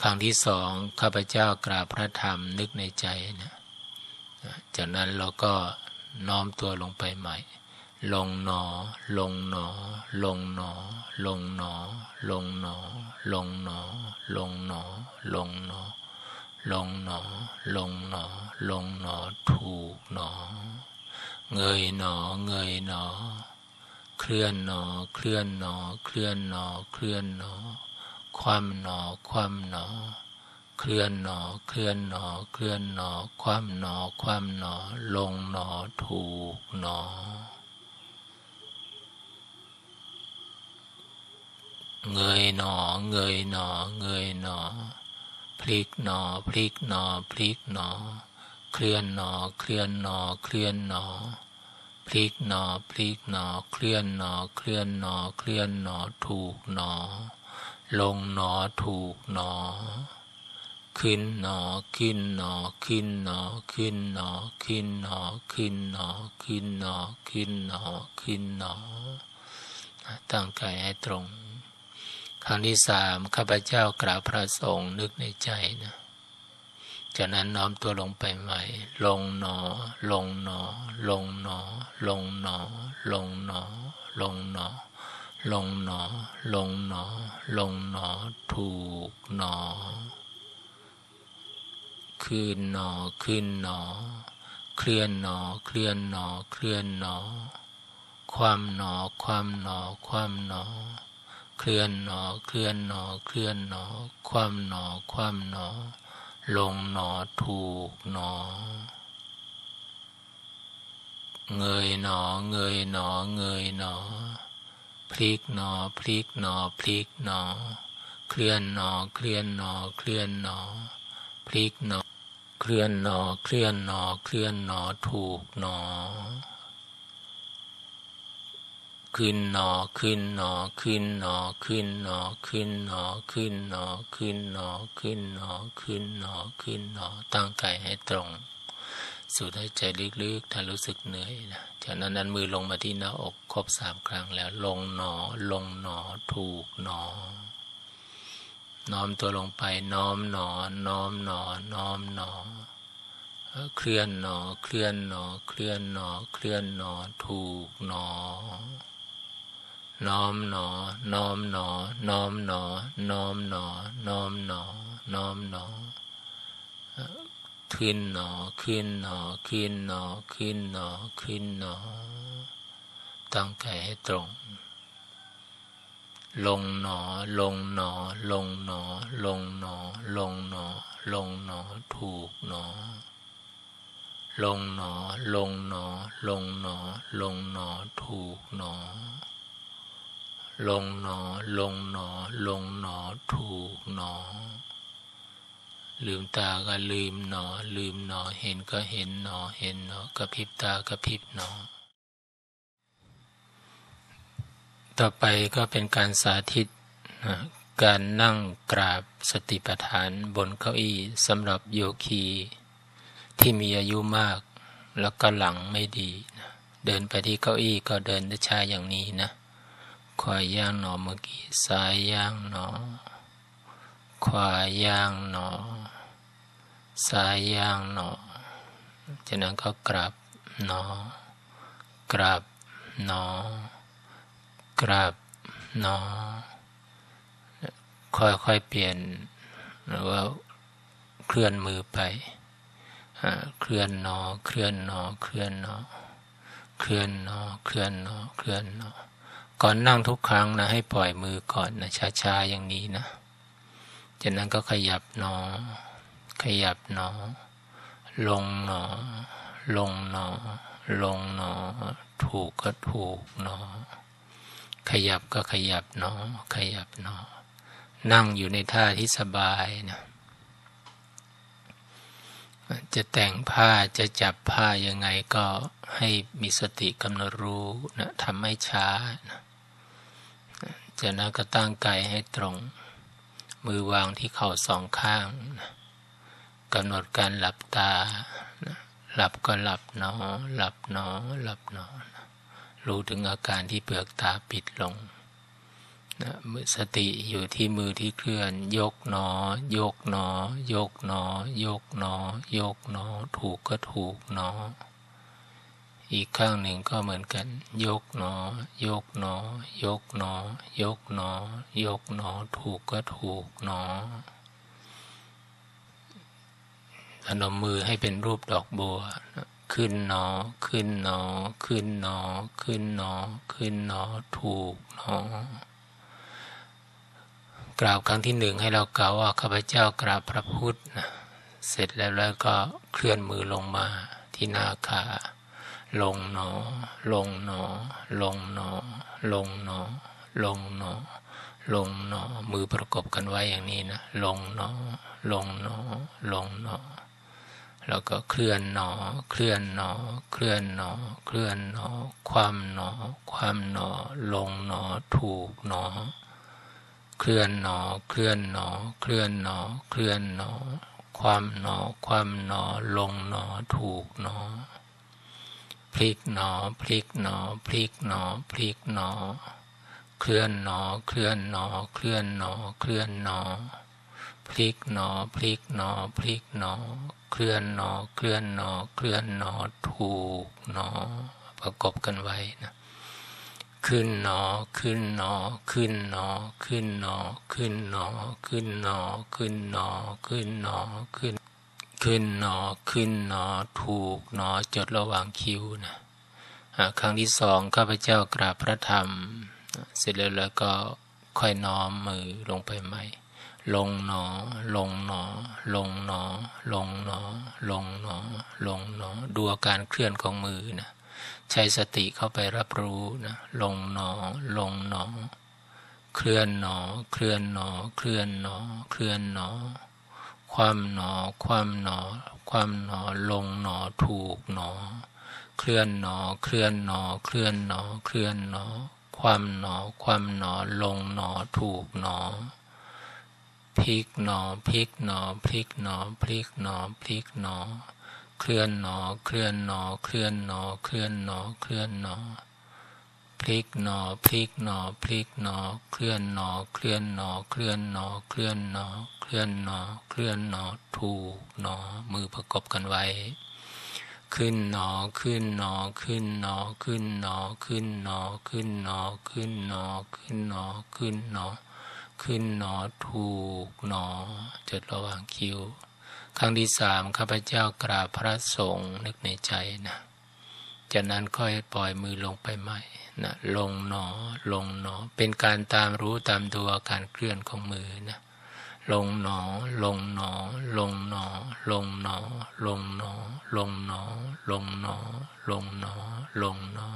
ครั้งที่สองข้าพเจ้ากราบพระธรรมนึกในใจนะจากนั้นเราก็น้อมตัวลงไปใหม่ ลงหนอ ลงหนอ ลงหนอ ลงหนอ ลงหนอ ลงหนอ ลงหนอ ลงหนอ ลงหนอ ลงหนอ ลงหนอ ถูกหนอ เงยหนอ เงยหนอ เคลื่อนหนอ เคลื่อนหนอ เคลื่อนหนอ เคลื่อนหนอ คว่ำหนอ คว่ำหนอ เคลื่อนหนอ เคลื่อนหนอ เคลื่อนหนอ คว่ำหนอ คว่ำหนอ ลงหนอ ถูกหนอ เงยหนอ เงยหนอ เงยหนอ พลิกหนอ พลิกหนอ พลิกหนอ เคลื่อนหนอ เคลื่อนหนอ เคลื่อนหนอพลิกหนอ พลิกหนอ เคลื่อนหนอ เคลื่อนหนอ เคลื่อนหนอ ถูกหนอ ลงหนอถูกหนอ ขึ้นหนอขึ้นหนอขึ้นหนอขึ้นหนอขึ้นหนอขึ้นหนอขึ้นหนอขึ้นหนอขึ้นหนอตั้งใจให้ตรง ครั้งที่สามข้าพเจ้ากราบพระสงฆ์นึกในใจนะจากนั้นน้อมตัวลงไปใหม่ ลงหนอ ลงหนอ ลงหนอ ลงหนอ ลงหนอ ลงหนอ ลงหนอ ลงหนอ ลงหนอ ถูกหนอขึ้นหนอขึ้นหนอ เคลื่อนหนอ เคลื่อนหนอ เคลื่อนหนอ ความหนอ ความหนอ ความหนอ เคลื่อนหนอ เคลื่อนหนอ เคลื่อนหนอ ความหนอ ความหนอ ลงหนอ ถูกหนอเงยหนอ เงยหนอ เงยหนอ พลิกหนอ พลิกหนอ พลิกหนอ เคลื่อนหนอ เคลื่อนหนอ เคลื่อนหนอ พลิกหนอ เคลื่อนหนอ เคลื่อนหนอ เคลื่อนหนอ ถูกหนอ ขึ้นหนอ ขึ้นหนอ ขึ้นหนอ ขึ้นหนอ ขึ้นหนอ ขึ้นหนอ ขึ้นหนอ ขึ้นหนอ ขึ้นหนอ ขึ้นหนอ ตั้งใจให้ตรง สูดหายใจลึกๆ ถ้ารู้สึกเหนื่อยนะจากนั้นนั้นมือลงมาที่หน้าอกครบสามครั้งแล้ว ลงหนอ ลงหนอ ถูกหนอ น้อมตัวลงไป น้อมหนอ น้อมหนอ น้อมหนอ เคลื่อนหนอ เคลื่อนหนอ เคลื่อนหนอ เคลื่อนหนอ ถูกหนอ น้อมหนอ น้อมหนอ น้อมหนอ น้อมหนอ น้อมหนอ น้อมหนอ ขึ้นหนอขึ้นหนอขึ้นหนอขึ้นหนอขึ้นหนอตั้งใจให้ตรง ลงหนอลงหนอลงหนอลงหนอลงหนอลงหนอถูกหนอ ลงหนอลงหนอลงหนอลงหนอถูกหนอ ลงหนอลงหนอลงหนอถูกหนอ ลืมตาก็ลืมหนอ ลืมหนอ เห็นก็เห็นหนอ เห็นหนอกระพริบตากระพริบหนอ ต่อไปก็เป็นการสาธิตการนั่งกราบสติปัฏฐานบนเก้าอี้สำหรับโยคีที่มีอายุมาก แล้วก็หลังไม่ดีนะเดินไปที่เก้าอี้ก็เดินช้าอย่างนี้นะขวาย่างหนอเมื่อกี้ซ้ายย่างหนอ ขวาย่างหนอ ซ้ายย่างหนอ จากนั้นก็กราบหนอกราบหนอกราบหนอ ค่อยๆเปลี่ยนหรือว่าเคลื่อนมือไป เคลื่อนหนอ เคลื่อนหนอ เคลื่อนหนอ เคลื่อนหนอ เคลื่อนหนอ เคลื่อนหนอ ก่อนนั่งทุกครั้งนะ ให้ปล่อยมือก่อนนะช้าๆอย่างนี้นะ จากนั้นก็ขยับหนอ ขยับหนอ ลงหนอ ลงหนอ ลงหนอ ถูกก็ถูกหนอ ขยับก็ขยับเนาะขยับเนาะนั่งอยู่ในท่าที่สบายนะจะแต่งผ้าจะจับผ้ายังไงก็ให้มีสติกำหนดรู้นะทำให้ช้านะจากนั้นก็ตั้งกายให้ตรง มือวางที่เข่าสองข้างกำหนดการหลับตา หลับก็หลับเนาะหลับเนาะหลับเนาะรู้ถึงอาการที่เปลือกตาปิดลงนะมือสติอยู่ที่มือที่เคลื่อน ยกหนอ ยกหนอ ยกหนอ ยกหนอ ยกหนอ ถูกก็ถูกหนอ อีกข้างหนึ่งก็เหมือนกัน ยกหนอ ยกหนอ ยกหนอ ยกหนอ ยกหนอ ถูกก็ถูกหนอพนมมือให้เป็นรูปดอกบัว ขึ้นหนอ ขึ้นหนอ ขึ้นหนอ ขึ้นหนอ ขึ้นหนอ ถูกหนอกราบครั้งที่หนึ่งให้เรากล่าวว่าข้าพเจ้ากราบพระพุทธนะเสร็จแล้วแล้วก็เคลื่อนมือลงมาที่หน้าขา ลงหนอ ลงหนอ ลงหนอ ลงหนอ ลงหนอ ลงหนอ มือประกบกันไว้อย่างนี้นะ ลงหนอ ลงหนอ ลงหนอ แล้วก็เคลื่อนหนอ เคลื่อนหนอ เคลื่อนหนอ เคลื่อนหนอ ความหนอ ความหนอ ลงหนอ ถูกหนอ เคลื่อนหนอ เคลื่อนหนอ เคลื่อนหนอ เคลื่อนหนอ ความหนอ ความหนอ ลงหนอ ถูกหนอ พลิกหนอ พลิกหนอ พลิกหนอ พลิกหนอ เคลื่อนหนอ เคลื่อนหนอ เคลื่อนหนอ เคลื่อนหนอ พลิกหนอ พลิกหนอ พลิกหนอ เคลื่อนหนอ เคลื่อนหนอ เคลื่อนหนอ ถูกหนอ ประกบกันไว้นะขึ้นหนอ ขึ้นหนอ ขึ้นหนอ ขึ้นหนอ ขึ้นหนอ ขึ้นหนอ ขึ้นหนอ ขึ้นหนอ ขึ้น ขึ้นหนอขึ้นหนอถูกหนอจดระหว่างคิ้วนะครั้งที่สองข้าพเจ้ากราบพระธรรม เสร็จแล้วแล้วก็ค่อยน้อมมือลงไปใหม่ ลงหนอ ลงหนอ ลงหนอ ลงหนอ ลงหนอ ลงหนอ ดูอาการเคลื่อนของมือนะใช้สติเข้าไปรับรู้นะ ลงหนอ ลงหนอ เคลื่อนหนอ เคลื่อนหนอ เคลื่อนหนอ เคลื่อนหนอ ความหนอ ความหนอ ความหนอลงหนอถูกหนอ เคลื่อนหนอ เคลื่อนหนอ เคลื่อนหนอ เคลื่อนหนอ ความหนอ ความหนอลงหนอถูกหนอพลิกหนอพลิกหนอพลิกหนอพลิกหนอพลิกหนอ เคลื่อนหนอ เคลื่อนหนอ เคลื่อนหนอ เคลื่อนหนอ เคลื่อนหนอ พลิกหนอพลิกหนอพลิกหนอเคลื่อนหนอเคลื่อนหนอเคลื่อนหนอเคลื่อนหนอเคลื่อนหนอเคลื่อนหนอถูกหนอมือประกบกันไว้ ขึ้นหนอขึ้นหนอขึ้นหนอขึ้นหนอขึ้นหนอขึ้นหนอขึ้นหนอขึ้นหนอขึ้นหนอขึ้นหนอถูกหนอจดระหว่างคิ้วครั้งที่สามข้าพเจ้ากราบพระสงฆ์นึกในใจนะจากนั้นค่อยปล่อยมือลงไปใหม่ นะลงหนอลงหนอ เป็นการตามรู้ตามดูอาการเคลื่อนของมือนะลงหนอ ลงหนอ ลงหนอ ลงหนอ ลงหนอ ลงหนอ ลงหนอ ลงหนอ ลงหนอ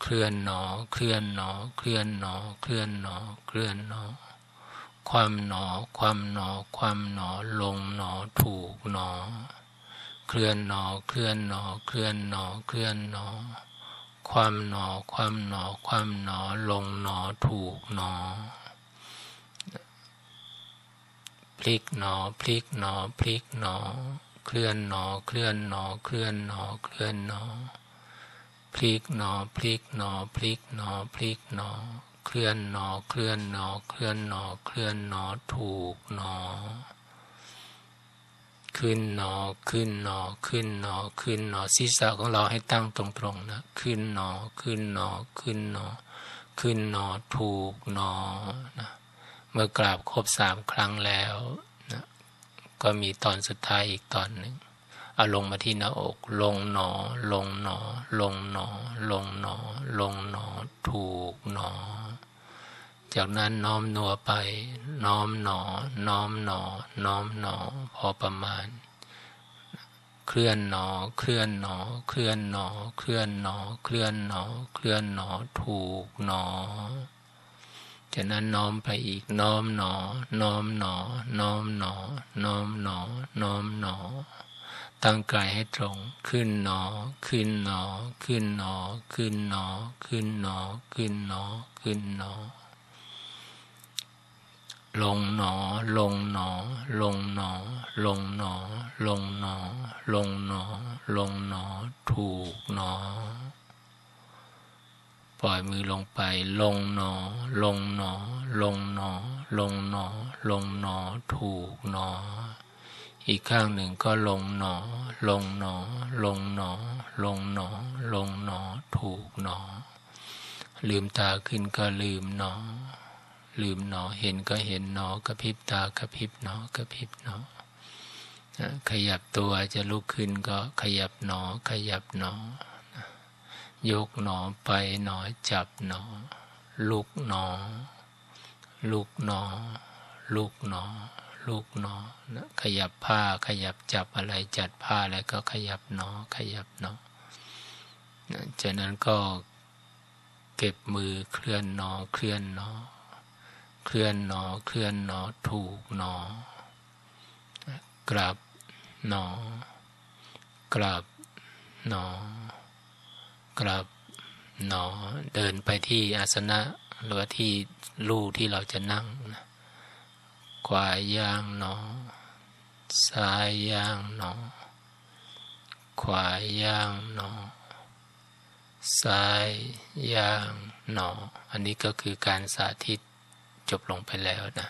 เคลื่อนหนอ เคลื่อนหนอ เคลื่อนหนอ เคลื่อนหนอ เคลื่อนหนอ ความหนอ ความหนอ ความหนอ ลงหนอ ถูกหนอ เคลื่อนหนอ เคลื่อนหนอ เคลื่อนหนอ เคลื่อนหนอ ความหนอ ความหนอ ความหนอ ลงหนอ ถูกหนอ พลิกหนอ พลิกหนอ พลิกหนอ เคลื่อนหนอ เคลื่อนหนอ เคลื่อนหนอ เคลื่อนหนอ พลิกหนอ พลิกหนอ พลิกหนอ พลิกหนอ เคลื่อนหนอ เคลื่อนหนอ เคลื่อนหนอ เคลื่อนหนอ ถูกหนอ ขึ้นหนอขึ้นหนอขึ้นหนอขึ้นหนอศีรษะของเราให้ตั้งตรงๆนะขึ้นหนอขึ้นหนอขึ้นหนอขึ้นหนอถูกหนอนะเมื่อกราบครบสามครั้งแล้วนะก็มีตอนสุดท้ายอีกตอนหนึ่งเอาลงมาที่หน้าอก ลงหนอ ลงหนอ ลงหนอ ลงหนอ ลงหนอ ถูกหนอ จากนั้นน้อมนัวไป น้อมหนอ น้อมหนอ น้อมหนอ พอประมาณ เคลื่อนหนอ เคลื่อนหนอ เคลื่อนหนอ เคลื่อนหนอ เคลื่อนหนอ เคลื่อนหนอ ถูกหนอ จากนั้นน้อมไปอีก น้อมหนอ น้อมหนอ น้อมหนอ น้อมหนอ น้อมหนอ ตั้งกายให้ตรง ขึ้นหนอ ขึ้นหนอ ขึ้นหนอ ขึ้นหนอ ขึ้นหนอ ขึ้นหนอ ขึ้นหนอ ลงหนอ ลงหนอ ลงหนอ ลงหนอ ลงหนอ ลงหนอ ลงหนอ ถูกหนอ ปล่อยมือลงไป ลงหนอ ลงหนอ ลงหนอ ลงหนอ ลงหนอ ถูกหนอ อีกข้างหนึ่งก็ลงหนอ ลงหนอ ลงหนอ ลงหนอ ลงหนอ ถูกหนอ ลืมตาขึ้นก็ลืมหนอ ลืมหนอ เห็นก็เห็นหนอกระพริบตากระพริบหนอกระพริบหนอ ขยับตัวจะลุกขึ้นก็ขยับหนอ ขยับหนอ ยกหนอไปหนอจับหนอ ลุกหนอ ลุกหนอ ลุกหนอ ลุกหนอนะขยับผ้าขยับจับอะไรจัดผ้าอะไรก็ขยับหนอ ขยับหนอจากนั้นก็เก็บมือเคลื่อนหนอเคลื่อนหนอ เคลื่อนหนอ เคลื่อนหนอ ถูกหนอ กลับหนอ กลับหนอ กลับหนอ เดินไปที่อาสนะหรือที่ลู่ที่เราจะนั่งนะขวาย่างหนอ ซ้ายย่างหนอ ขวาย่างหนอ ซ้ายย่างหนอ อันนี้ก็คือการสาธิต จบลงไปแล้วนะ